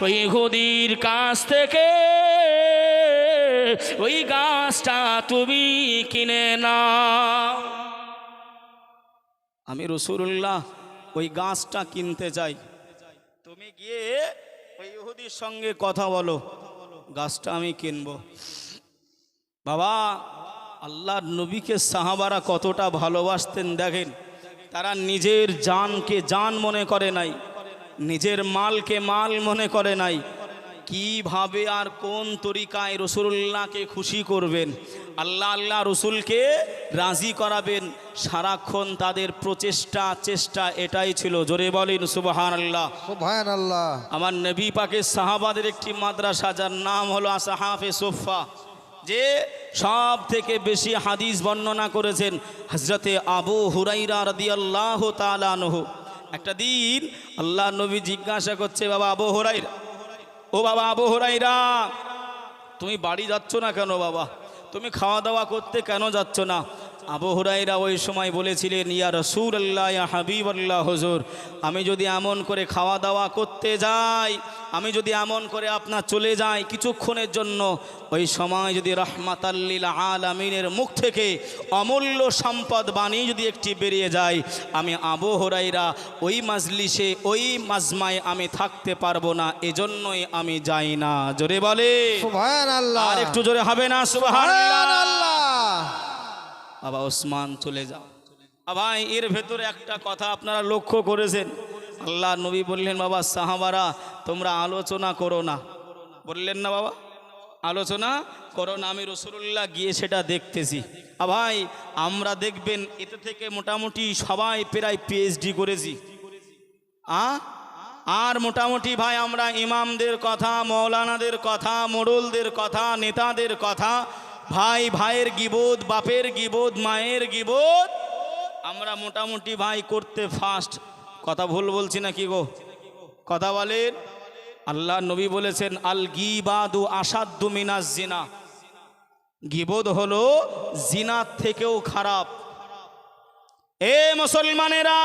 ওই হুদির কাছ থেকে ওই গাছটা তুমি কিনে না আমি রসুল্লাহ ওই গাছটা কিনতে চাই। তুমি গিয়ে ওই ইহুদির সঙ্গে কথা বলো। গাছটা আমি কিনবো। বাবা, আল্লাহর নবীকে সাহাবারা কতটা ভালোবাসতেন দেখেন। তারা নিজের জানকে জান মনে করে নাই। নিজের মালকে মাল মনে করে নাই। কীভাবে আর কোন তরিকায় রসুল্লাহকে খুশি করবেন? আল্লাহ আল্লাহ রসুলকে রাজি করাবেন। সারাক্ষণ তাদের প্রচেষ্টা চেষ্টা এটাই ছিল। জোরে বলেন সুবাহান আল্লাহ সুবহান আল্লাহ আমার নবী পাকের সাহাবাদের একটি মাদ্রাসা যার নাম হলো আসাহাফে সোফা যে সব থেকে বেশি হাদিস বর্ণনা করেছেন হজরতে আবু হুরাইরা রাদিয়াল্লাহ তালানহ একটা দিন আল্লাহ নবী জিজ্ঞাসা করছে, বাবা আবু ও বাবা আবু তুমি বাড়ি যাচ্ছ না কেন বাবা? তুমি খাওয়া দাওয়া করতে কেন যাচ্ছ না? আবু হুরাইরা ওই সময় বলেছিলেন ইয়া রসুল আল্লাহ ইয়া হাবিব আল্লাহ হজুর আমি যদি এমন করে খাওয়া দাওয়া করতে যাই আমি যদি এমন করে আপনার চলে যাই কিছুক্ষণের জন্য ওই সময় যদি রহমাতাল্লিল আলামিনের মুখ থেকে অমূল্য সম্পদ বাণী যদি একটি বেরিয়ে যায় আমি আবু হুরাইরা ওই মাজলিসে ওই মাজমায় আমি থাকতে পারব না এজন্যই আমি যাই না। জোরে বলে। আর একটু জোরে হবে না? আল্লাহ বাবা ওসমান চলে যাও। ভাই, এর ভেতরে একটা কথা আপনারা লক্ষ্য করেছেন? আল্লাহ নবী বললেন, বাবা, সাহাবারা, তোমরা আলোচনা করো না। বললেন না, বাবা? আলোচনা করো না, আমি রসুল্লাহ গিয়ে সেটা দেখতেছি। আ ভাই, আমরা দেখবেন, এতে থেকে মোটামুটি সবাই প্রায় পিএইচডি করেছি। আ? আর মোটামুটি, ভাই, আমরা ইমামদের কথা, মৌলানাদের কথা, মোড়লদের কথা, নেতাদের কথা ভাই, ভাইয়ের গিবোধ বাপের গিবোধ মায়ের গিবোধ আমরা মোটামুটি ভাই করতে ফাস্ট কথা ভুল বলছি না কি গো? কথা বলেন। আল্লাহ নবী বলেছেন, আল গিবাদু আসাদ্দু মিনাস জিনা। গিবোধ হলো জিনার থেকেও খারাপ। এ মুসলমানেরা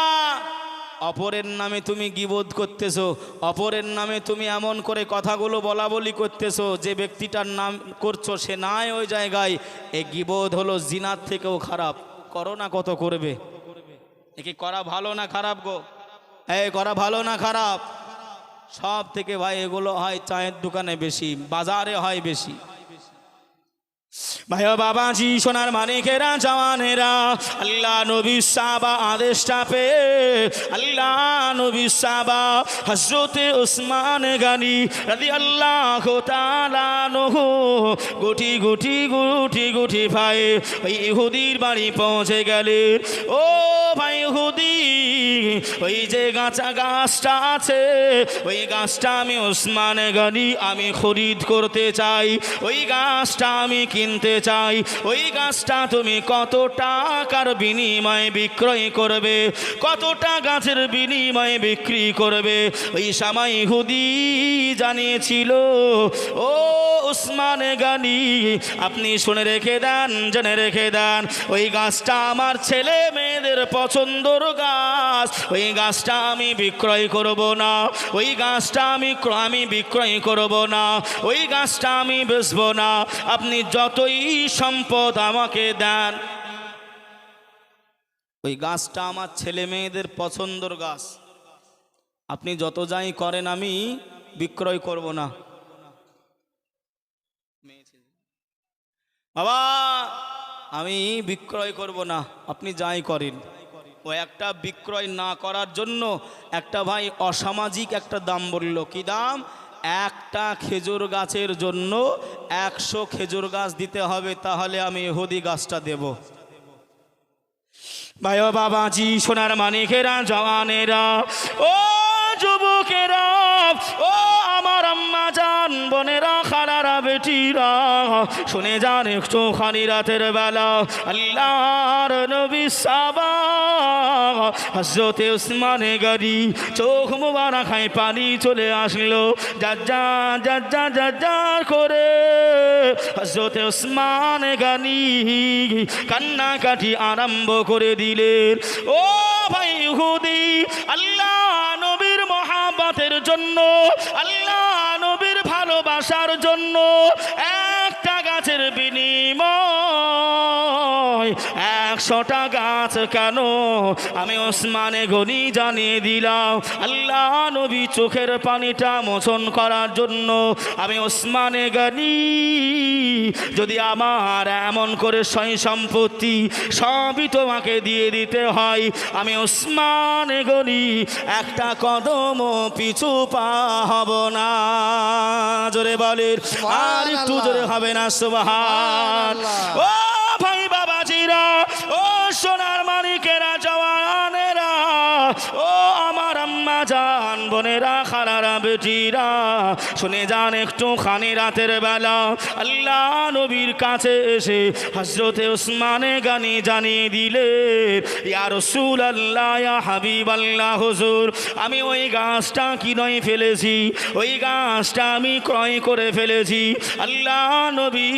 অপরের নামে তুমি গিবোধ করতেছো, অপরের নামে তুমি এমন করে কথাগুলো বলা বলি করতেছো, যে ব্যক্তিটার নাম করছ সে নাই ওই জায়গায়। এ গিবোধ হলো জিনার থেকেও খারাপ। করো না কত করবে। এ কি করা ভালো না খারাপ গো? এই করা ভালো না খারাপ? সব থেকে ভাই এগুলো হয় চায়ের দোকানে বেশি, বাজারে হয় বেশি। ভাই বাবাজি, সোনার মানিকেরা, জওয়ানেরা, আল্লাহ নবী সাবা আদেশটা পে আল্লাহ নবী সাবা হজরতে উসমান গানি রাদি আল্লাহ তালানহু গুটি গুটি গুটি গুটি ভাই ওই ইহুদির বাড়ি পৌঁছে গেলে ও ভাই ইহুদি ওই যে গাছা গাছটা আছে, ওই গাছটা আমি ওসমান গানি, আমি খরিদ করতে চাই। ওই গাছটা আমি কিনতে চাই। ওই গাছটা তুমি কত টাকার বিনিময়ে বিক্রয় করবে? কতটা গাছের বিনিময়ে বিক্রি করবে? ওই সামাই হুদি জানিয়েছিল, ও উসমান গানি, আপনি শুনে রেখে দেন, জেনে রেখে দেন, ওই গাছটা আমার ছেলে মেয়েদের পছন্দর গাছ, ওই গাছটা আমি বিক্রয় করব না, ওই গাছটা আমি আমি বিক্রয় করব না, ওই গাছটা আমি বেচবো না, আপনি যতই সম্পদ আমাকে দেন। ওই গাছটা আমার ছেলে মেয়েদের পছন্দর গাছ, আপনি যত যাই করেন আমি বিক্রয় করব না। বাবা, আমি বিক্রয় করব না, আপনি যাই করেন। ও একটা বিক্রয় না করার জন্য একটা ভাই অসামাজিক একটা দাম বলল, কি দাম? একটা খেজুর গাছের জন্য একশো খেজুর গাছ দিতে হবে, তাহলে আমি এহুদি গাছটা দেব। ভাই ও বাবাজি, সোনার মানিকেরা, জওয়ানেরা, ও যুবকেরা, ও আমার আম্মা জান বোনেরা খালারা বেটিরা, শুনে যান একটু খানি রাতের বেলা। আল্লাহর নবী সাবা হজরতে উসমানে গাড়ি চোখ মুবারা খায় পানি চলে আসলো। যা যা যা যা যা যা করে হজরতে উসমান গানি কান্নাকাটি আরম্ভ করে দিলেন। ও ভাই হুদি আল্লাহ নবীর মহাবাতের জন্য, আল্লাহ ভালোবাসার জন্য একটা গাছের বিনিময় একশোটা গাছ কেন? আমি ওসমানে গনি জানিয়ে দিলাম আল্লাহ নবী চোখের পানিটা মোচন করার জন্য। আমি ওসমানে গনি যদি আমার এমন করে সই সম্পত্তি সবই তোমাকে দিয়ে দিতে হয় আমি ওসমানে গনি একটা কদম পিছু পা হব না। জোরে বলেন আর একটু জোরে হবে না সুবাহান। ও ও জান বোনেরা, খালারা, বেটিরা, শুনে যান একটু খানি রাতের বেলা। আল্লাহ নবীর কাছে এসে হজরতে ওসমানে গানি জানিয়ে দিলে, ইয়া রসুল আল্লাহ হাবিব আল্লাহ হুজুর, আমি ওই গাছটা কিনই ফেলেছি? ওই গাছটা আমি ক্রয় করে ফেলেছি। আল্লাহ নবী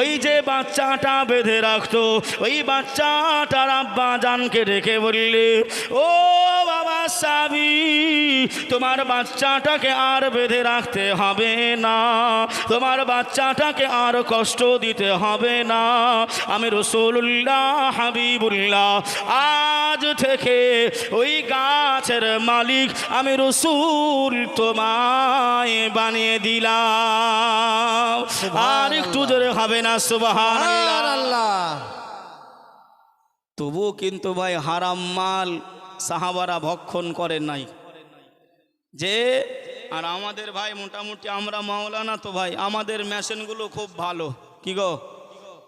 ওই যে বাচ্চাটা বেঁধে রাখতো, ওই বাচ্চাটার আব্বা জানকে রেখে বললে, ও বাবা সাবি তোমার বাচ্চাটাকে আর বেঁধে রাখতে হবে না। তোমার বাচ্চাটাকে আর কষ্ট দিতে হবে না। আমি রসুল্লাহ হাবিবুল্লাহ আজ থেকে ওই গাছের মালিক আমি রসুল তোমায় বানিয়ে দিলাম। আর একটু জোরে হবে না আল্লাহ তবুও কিন্তু ভাই হারাম মাল সাহাবারা ভক্ষণ করেন নাই। যে আর আমাদের ভাই মোটামুটি আমরা মাওলানা তো ভাই, আমাদের মেশিনগুলো খুব ভালো। কি গো?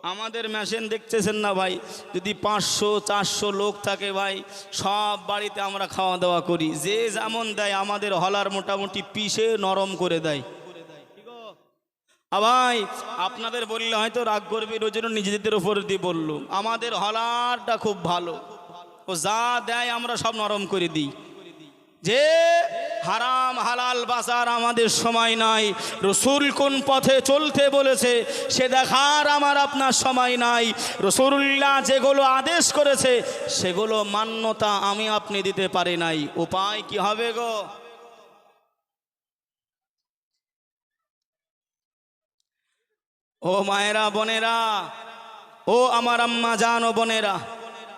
আমাদের মেশিন দেখতেছেন না ভাই? যদি পাঁচশো, চারশো লোক থাকে ভাই, সব বাড়িতে আমরা খাওয়া দাওয়া করি। যে যেমন দেয়, আমাদের হলার মোটামুটি পিষে নরম করে দেয়। ভাই, আপনাদের বললে হয়তো রাগ করবে ওই জন্য নিজেদের উপর দিয়ে বলল আমাদের হলারটা খুব ভালো। ও যা দেয়, আমরা সব নরম করে দিই। যে হারাম হালাল বাজার আমাদের সময় নাই। রসুল কোন পথে চলতে বলেছে, সে দেখার আমার আপনার সময় নাই। রসুল্লাহ যেগুলো আদেশ করেছে, সেগুলো মান্যতা আমি আপনি দিতে পারি নাই। উপায় কি হবে গো? ও মায়েরা, বোনেরা, ও আমার আম্মা, জান ও বোনেরা,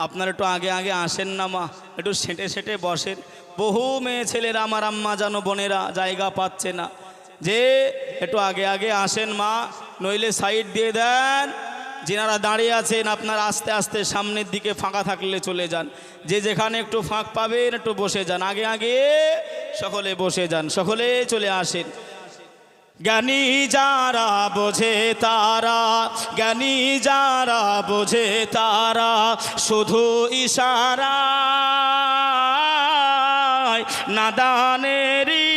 আপনার একটু আগে আগে আসেন না মা, একটু সেটে সেটে বসেন। বহু মেয়ে ছেলেরা, আমার আম্মা জানো, বোনেরা জায়গা পাচ্ছে না। যে একটু আগে আগে আসেন মা, নইলে সাইড দিয়ে দেন। যিনারা দাঁড়িয়ে আছেন, আপনারা আস্তে আস্তে সামনের দিকে ফাঁকা থাকলে চলে যান। যে যেখানে একটু ফাঁক পাবেন, একটু বসে যান। আগে আগে সকলে বসে যান, সকলে চলে আসেন। জ্ঞানী যারা বোঝে তারা, জ্ঞানী যারা বোঝে তারা, শুধু ইশারা। নাদানেরি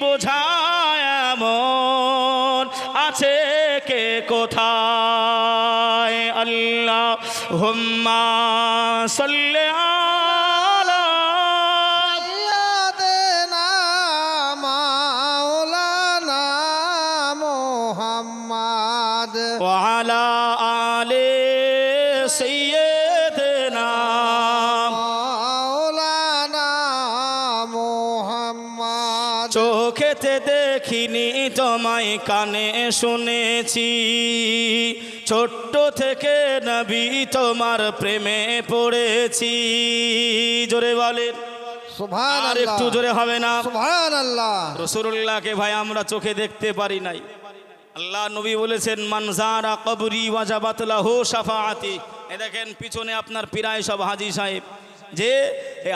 বোঝায় মন আছে কে কোথায়? আল্লাহ হুম্মা সাল্লে আলা সাইয়্যিদিনা দেখিনি তোমায় কানে শুনেছি। ছোট্ট থেকে নবী তোমার প্রেমে পড়েছি। জোরে বলেন। সুবহান আর একটু জোরে হবে না। রসুল্লাহকে ভাই আমরা চোখে দেখতে পারি নাই। আল্লাহ নবী বলেছেন মানজারা কবরি ওয়াজাবাতলা হো সাফাআতি এ দেখেন পিছনে আপনার পিরায় সব হাজি সাহেব। যে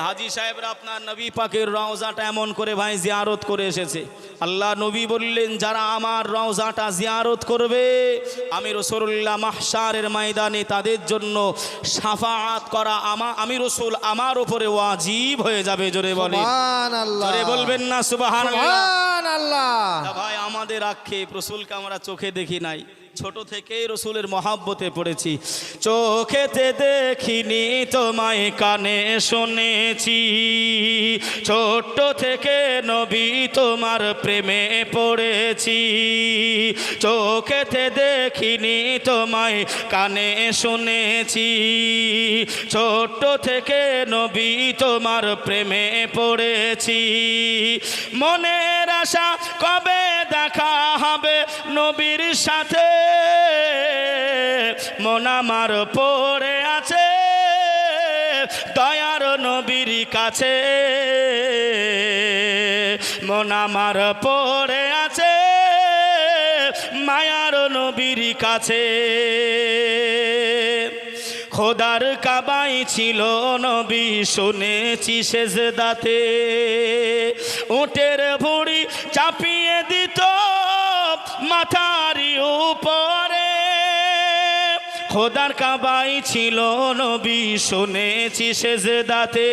হাজি সাহেবরা আপনার নবী পাকের রওজাটা এমন করে ভাই জিয়ারত করে এসেছে। আল্লাহ নবী বললেন যারা আমার রওজাটা জিয়ারত করবে আমি রসুল্লাহ মাহশারের ময়দানে তাদের জন্য সাফাআত করা আমা আমি রসুল আমার উপরে ওয়াজিব হয়ে যাবে। জোরে বলে জোরে বলবেন না তা ভাই আমাদের আক্ষেপ রসুলকে আমরা চোখে দেখি নাই। ছোট থেকেই রসুলের মহাব্বতে পড়েছি। চোখেতে দেখিনি, তোমায় কানে শুনেছি। ছোট্ট থেকে নবী, তোমার প্রেমে পড়েছি। চোখেতে দেখিনি, তোমায় কানে শুনেছি। ছোট্ট থেকে নবী, তোমার প্রেমে পড়েছি। মনের আশা কবে দেখা হবে? নবীর সাথে মন আমার পড়ে আছে, দয়ার নবীর কাছে। মন আমার পড়ে আছে, মায়ার নবীর কাছে। খোদার কাবাই ছিল নবী, শুনেছি সেজদাতে। উটের ভুড়ি চাপিয়ে দিত মাথারি উপরে। খোদার কাবাই ছিল নবী, শুনেছি সেজদাতে।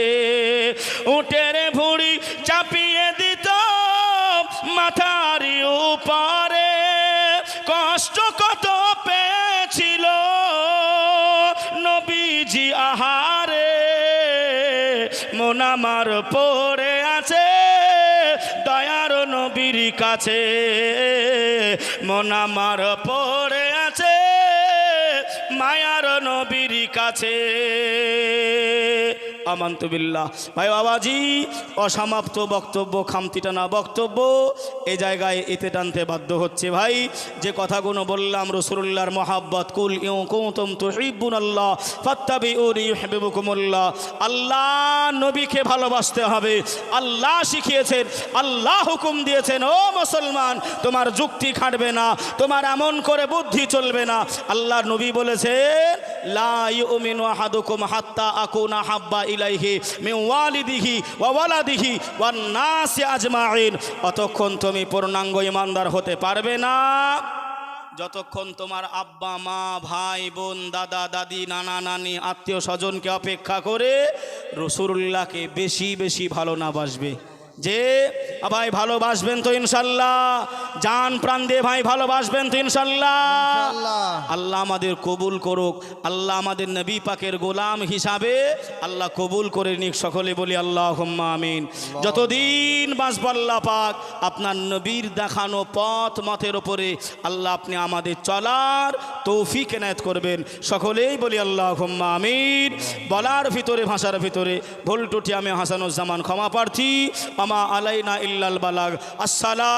উটের ভুড়ি চাপিয়ে দিত মাথারি উপরে কষ্ট কত পেয়েছিল নবীজি আহারে। মন আমার পড়ে আছে দয়ার নবীর কাছে। মন আমার পড়ে মায়ার নবীর কাছে। আমান্তবিল্লাহ ভাই বাবাজি, অসমাপ্ত বক্তব্য খামতি টানা বক্তব্য, এ জায়গায় এতে টানতে বাধ্য হচ্ছে ভাই। যে কথাগুলো বললাম রসুল্লাহর মহাব্বত, কুল ইউ কৌতম তো হিব্বুন আল্লাহ ফত্তাবি উরি আল্লাহ নবীকে ভালোবাসতে হবে। আল্লাহ শিখিয়েছেন, আল্লাহ হুকুম দিয়েছেন, ও মুসলমান, তোমার যুক্তি খাটবে না, তোমার এমন করে বুদ্ধি চলবে না। আল্লাহ নবী বলেছেন, লা ইউমিনু আহাদুকুম হাত্তা আকুনা হাব্বা ইলাইহি মিন ওয়ালিদিহি ওয়া ওয়ালাদিহি ওয়ান নাসি আজমাইন। অতক্ষণ তুমি পূর্ণাঙ্গ ইমানদার হতে পারবে না। যতক্ষণ তোমার আব্বা, মা, ভাই, বোন, দাদা, দাদি, নানা, নানি, আত্মীয় স্বজনকে অপেক্ষা করে রসুল্লাহকে বেশি বেশি ভালো না বাসবে। যে ভাই ভালোবাসবেন তো ইনশাল্লাহ। জান প্রাণ দিয়ে ভাই ভালোবাসবেন তো ইনশাল্লাহ। আল্লাহ আল্লাহ আমাদের কবুল করুক। আল্লাহ আমাদের নবী পাকের গোলাম হিসাবে আল্লাহ কবুল করে নিক সকলে বলি আল্লাহ আমিন যতদিন বাঁচব আল্লাহ পাক আপনার নবীর দেখানো পথ মতের ওপরে আল্লাহ আপনি আমাদের চলার তৌফিক এনায়ত করবেন। সকলেই বলি আল্লাহ আমিন। বলার ভিতরে ভাষার ভিতরে ভুল টুটি আমি হাসানুজ্জামান ক্ষমা প্রার্থী। আমা আলাইনা ইল্লাল বালাগ। আসসালাম।